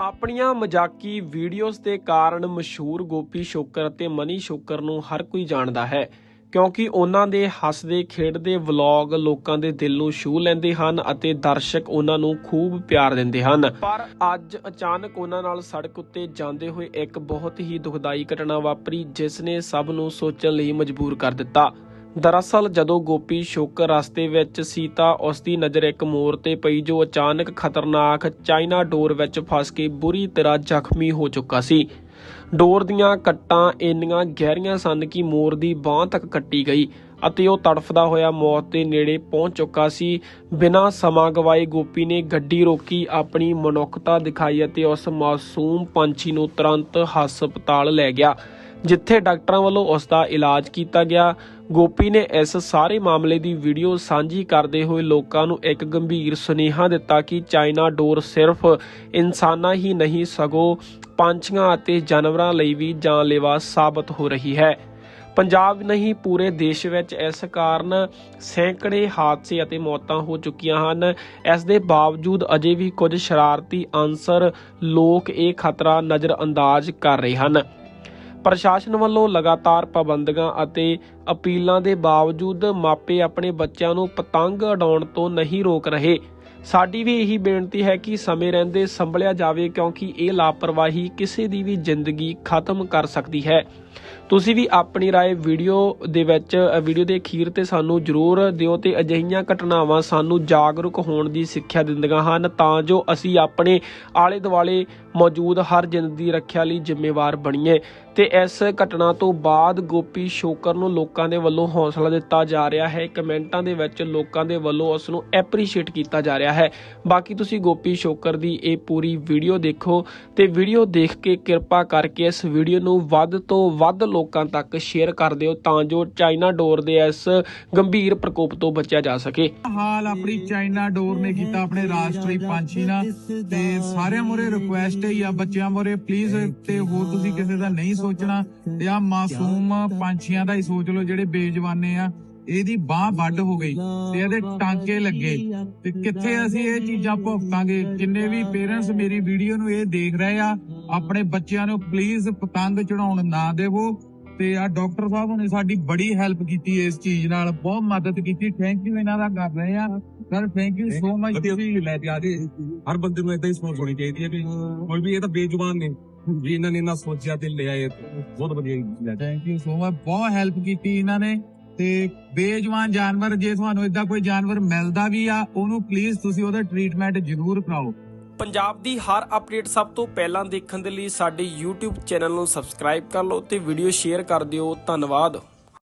ਆਪਣੀਆਂ ਮਜ਼ਾਕੀ ਵੀਡੀਓਜ਼ ਦੇ ਕਾਰਨ ਮਸ਼ਹੂਰ ਗੋਪੀ ਸ਼ੋਕਰ ਅਤੇ ਮਨੀ ਸ਼ੋਕਰ ਨੂੰ ਹਰ ਕੋਈ ਜਾਣਦਾ ਹੈ, ਕਿਉਂਕਿ ਉਹਨਾਂ ਦੇ ਹੱਸਦੇ, ਖੇਡਦੇ ਵਲੌਗ ਲੋਕਾਂ ਦੇ ਦਿਲ ਨੂੰ ਛੂਹ ਲੈਂਦੇ ਹਨ ਅਤੇ ਦਰਸ਼ਕ ਉਹਨਾਂ ਨੂੰ ਖੂਬ ਪਿਆਰ ਦਿੰਦੇ ਹਨ। ਪਰ ਅੱਜ ਅਚਾਨਕ ਉਹਨਾਂ ਨਾਲ ਸੜਕ ਉੱਤੇ ਜਾਂਦੇ ਹੋਏ ਇੱਕ ਬਹੁਤ ਹੀ ਦੁਖਦਾਈ ਘਟਨਾ ਵਾਪਰੀ, ਜਿਸ ਨੇ ਸਭ ਨੂੰ ਸੋਚਣ ਲਈ ਮਜਬੂਰ ਕਰ ਦਿੱਤਾ। ਦਰਅਸਲ ਜਦੋਂ ਗੋਪੀ ਸ਼ੋਕਰ ਰਸਤੇ ਵਿੱਚ ਸੀ ਤਾਂ ਉਸ ਦੀ ਨਜ਼ਰ ਇੱਕ ਮੋਰ ਤੇ ਪਈ ਜੋ ਅਚਾਨਕ ਖਤਰਨਾਕ ਚਾਈਨਾ ਡੋਰ ਵਿੱਚ ਫਸ ਕੇ ਬੁਰੀ ਤਰ੍ਹਾਂ ਜ਼ਖਮੀ ਹੋ ਚੁੱਕਾ ਸੀ। ਡੋਰ ਦੀਆਂ ਕੱਟਾਂ ਇੰਨੀਆਂ ਗਹਿਰੀਆਂ ਸਨ ਕਿ ਮੋਰ ਦੀ ਬਾਹ ਤੱਕ ਕੱਟੀ ਗਈ ਅਤੇ ਉਹ ਤੜਫਦਾ ਹੋਇਆ ਮੌਤ ਦੇ ਨੇੜੇ ਪਹੁੰਚ ਚੁੱਕਾ ਸੀ। ਬਿਨਾਂ ਸਮਾਂ ਗਵਾਏ ਗੋਪੀ ਨੇ ਗੱਡੀ ਰੋਕੀ, ਆਪਣੀ ਮਨੁੱਖਤਾ ਦਿਖਾਈ ਅਤੇ ਉਸ ਮਾਸੂਮ ਪੰਛੀ ਨੂੰ ਤੁਰੰਤ ਹਸਪਤਾਲ ਲੈ ਗਿਆ, ਜਿੱਥੇ ਡਾਕਟਰਾਂ ਵੱਲੋਂ ਉਸ ਦਾ ਇਲਾਜ ਕੀਤਾ ਗਿਆ। ਗੋਪੀ ਨੇ ਇਸ ਸਾਰੇ ਮਾਮਲੇ ਦੀ ਵੀਡੀਓ ਸਾਂਝੀ ਕਰਦੇ ਹੋਏ ਲੋਕਾਂ ਨੂੰ ਇੱਕ ਗੰਭੀਰ ਸੁਨੇਹਾ ਦਿੱਤਾ ਕਿ ਚਾਈਨਾ ਡੋਰ ਸਿਰਫ ਇਨਸਾਨਾਂ ਹੀ ਨਹੀਂ, ਸਗੋਂ ਪੰਛੀਆਂ ਅਤੇ ਜਾਨਵਰਾਂ ਲਈ ਵੀ ਜਾਨਲੇਵਾ ਸਾਬਤ ਹੋ ਰਹੀ ਹੈ। ਪੰਜਾਬ ਨਹੀਂ, ਪੂਰੇ ਦੇਸ਼ ਵਿੱਚ ਇਸ ਕਾਰਨ ਸੈਂਕੜੇ ਹਾਦਸੇ ਅਤੇ ਮੌਤਾਂ ਹੋ ਚੁੱਕੀਆਂ ਹਨ। ਇਸ ਦੇ ਬਾਵਜੂਦ ਅਜੇ ਵੀ ਕੁਝ ਸ਼ਰਾਰਤੀ ਅਨਸਰ ਲੋਕ ਇਹ ਖਤਰਾ ਨਜ਼ਰਅੰਦਾਜ਼ ਕਰ ਰਹੇ ਹਨ। ਪ੍ਰਸ਼ਾਸਨ ਵੱਲੋਂ ਲਗਾਤਾਰ ਪਾਬੰਦੀਆਂ ਅਤੇ ਅਪੀਲਾਂ ਦੇ ਬਾਵਜੂਦ ਮਾਪੇ ਆਪਣੇ ਬੱਚਿਆਂ ਨੂੰ ਪਤੰਗ ਉਡਾਉਣ ਤੋਂ ਨਹੀਂ ਰੋਕ ਰਹੇ। ਸਾਡੀ ਵੀ ਇਹੀ ਬੇਨਤੀ ਹੈ ਕਿ ਸਮੇਂ ਰਹਿੰਦੇ ਸੰਭਲਿਆ ਜਾਵੇ ਕਿਉਂਕਿ ਇਹ ਲਾਪਰਵਾਹੀ ਕਿਸੇ ਦੀ ਵੀ ਜ਼ਿੰਦਗੀ ਖਤਮ ਕਰ ਸਕਦੀ ਹੈ। ਤੁਸੀਂ ਵੀ ਆਪਣੀ رائے ਵੀਡੀਓ ਦੇ ਵਿੱਚ ਅ, ਵੀਡੀਓ ਦੇ ਅਖੀਰ ਤੇ ਸਾਨੂੰ ਜਰੂਰ ਦਿਓ ਤੇ ਅਜਿਹੀਆਂ ਘਟਨਾਵਾਂ ਸਾਨੂੰ ਜਾਗਰੂਕ ਹੋਣ ਦੀ ਸਿੱਖਿਆ ਦਿੰਦੀਆਂ ਹਨ ਤਾਂ ਜੋ ਅਸੀਂ ਆਪਣੇ ਆਲੇ ਦੁਆਲੇ ਮੌਜੂਦ ਹਰ ਜਿੰਦ ਦੀ ਰੱਖਿਆ ਲਈ ਜ਼ਿੰਮੇਵਾਰ ਬਣੀਏ ਤੇ ਇਸ ਘਟਨਾ ਤੋਂ ਬਾਅਦ ਗੋਪੀ ਸ਼ੋਕਰ ਨੂੰ ਲੋਕਾਂ ਦੇ ਵੱਲੋਂ ਹੌਸਲਾ ਦਿੱਤਾ ਜਾ ਰਿਹਾ ਹੈ ਕਮੈਂਟਾਂ ਦੇ ਵਿੱਚ ਲੋਕਾਂ ਦੇ ਵੱਲੋਂ ਉਸ ਨੂੰ ਐਪਰੀਸ਼ੀਏਟ ਕੀਤਾ ਜਾ ਰਿਹਾ ਹੈ ਬਾਕੀ ਤੁਸੀਂ ਗੋਪੀ ਸ਼ੋਕਰ ਦੀ ਇਹ ਪੂਰੀ ਵੀਡੀਓ ਦੇਖੋ ਤੇ ਵੀਡੀਓ ਦੇਖ ਕੇ ਕਿਰਪਾ ਕਰਕੇ ਇਸ ਵੀਡੀਓ ਨੂੰ ਵੱਧ ਤੋਂ ਵੱਧ ਲੋਕਾਂ ਤੱਕ ਸ਼ੇਅਰ ਕਰ ਦਿਓ ਤਾਂ ਜੋ ਚਾਈਨਾ ਡੋਰ ਦੇ ਇਸ ਗੰਭੀਰ ਪ੍ਰਕੋਪ ਤੋਂ ਬਚਿਆ ਜਾ ਸਕੇ। ਹਾਲ ਆਪਣੀ ਚਾਈਨਾ ਡੋਰ ਨੇ ਕੀਤਾ ਆਪਣੇ ਰਾਸ਼ਟਰੀ ਪੰਛੀ ਨਾਲ। ਤੇ ਸਾਰਿਆਂ ਮੋਰੇ ਰਿਕੁਐਸਟ ਹੈ ਆ ਬੱਚਿਆਂ ਮੋਰੇ ਪਲੀਜ਼ ਤੇ ਹੋਰ ਤੁਸੀਂ ਕਿਸੇ ਦਾ ਨਹੀਂ ਸੋਚਣਾ। ਤੇ ਆ ਮਾਸੂਮ ਪੰਛੀਆਂ ਦਾ ਹੀ ਸੋਚ ਲਓ ਜਿਹੜੇ ਬੇਜਵਾਨੇ ਆ। ਇਹਦੀ ਬਾਹ ਵੱਡ ਹੋ ਗਈ ਤੇ ਇਹਦੇ ਟਾਂਕੇ ਲੱਗੇ। ਤੇ ਕਿੱਥੇ ਅਸੀਂ ਇਹ ਚੀਜ਼ਾਂ ਭੁਗਤਾਂਗੇ? ਜਿੰਨੇ ਵੀ ਪੇਰੈਂਟਸ ਮੇਰੀ ਵੀਡੀਓ ਨੂੰ ਇਹ ਦੇਖ ਰਹੇ ਆ ਆਪਣੇ ਬੱਚਿਆਂ ਨੂੰ ਪਲੀਜ਼ ਪਤੰਗ ਚੜਾਉਣ ਨਾ ਦੇਵੋ। ਤੇ ਆ ਡਾਕਟਰ ਸਾਹਿਬ ਨੇ ਸਾਡੀ ਬੜੀ ਹੈਲਪ ਕੀਤੀ ਇਸ ਚੀਜ਼ ਨਾਲ ਬਹੁਤ ਮਦਦ ਕੀਤੀ। ਥੈਂਕ ਯੂ ਇਹਨਾਂ ਦਾ ਕਰ ਰਹੇ ਆ। Sir thank you so much ਤੁਸੀਂ ਲੈ ਕੇ ਆ ਗਏ। ਹਰ ਬੰਦੇ ਨੂੰ ਇਦਾਂ ਹੀ ਸੋਚ ਹੋਣੀ ਚਾਹੀਦੀ ਹੈ ਵੀ ਕੋਈ ਵੀ ਇਹ ਤਾਂ ਬੇਜ਼ੁਬਾਨ ਨੇ ਵੀ ਇਹਨਾਂ ਨੇ ਇੰਨਾ ਸੋਚਿਆ ਤੇ ਲਿਆ ਇਹ। ਬਹੁਤ ਵਧੀਆ ਥੈਂਕ ਯੂ ਸੋ ਮਚ ਬਹੁਤ ਹੈਲਪ ਕੀਤੀ ਇਹਨਾਂ ਨੇ। ਤੇ ਬੇਜਵਾਨ ਜਾਨਵਰ, ਜੇ ਤੁਹਾਨੂੰ ਇਦਾਂ ਕੋਈ ਜਾਨਵਰ ਮਿਲਦਾ ਵੀ ਆ, ਉਹਨੂੰ ਪਲੀਜ਼ ਤੁਸੀਂ ਉਹਦਾ ਟ੍ਰੀਟਮੈਂਟ ਜ਼ਰੂਰ ਕਰਾਓ। ਪੰਜਾਬ ਦੀ ਹਰ ਅਪਡੇਟ ਸਭ ਤੋਂ ਪਹਿਲਾਂ ਦੇਖਣ ਦੇ ਲਈ ਸਾਡੇ YouTube ਚੈਨਲ ਨੂੰ ਸਬਸਕ੍ਰਾਈਬ ਕਰ ਲਓ ਤੇ ਵੀਡੀਓ ਸ਼ੇਅਰ ਕਰ ਦਿਓ। ਧੰਨਵਾਦ।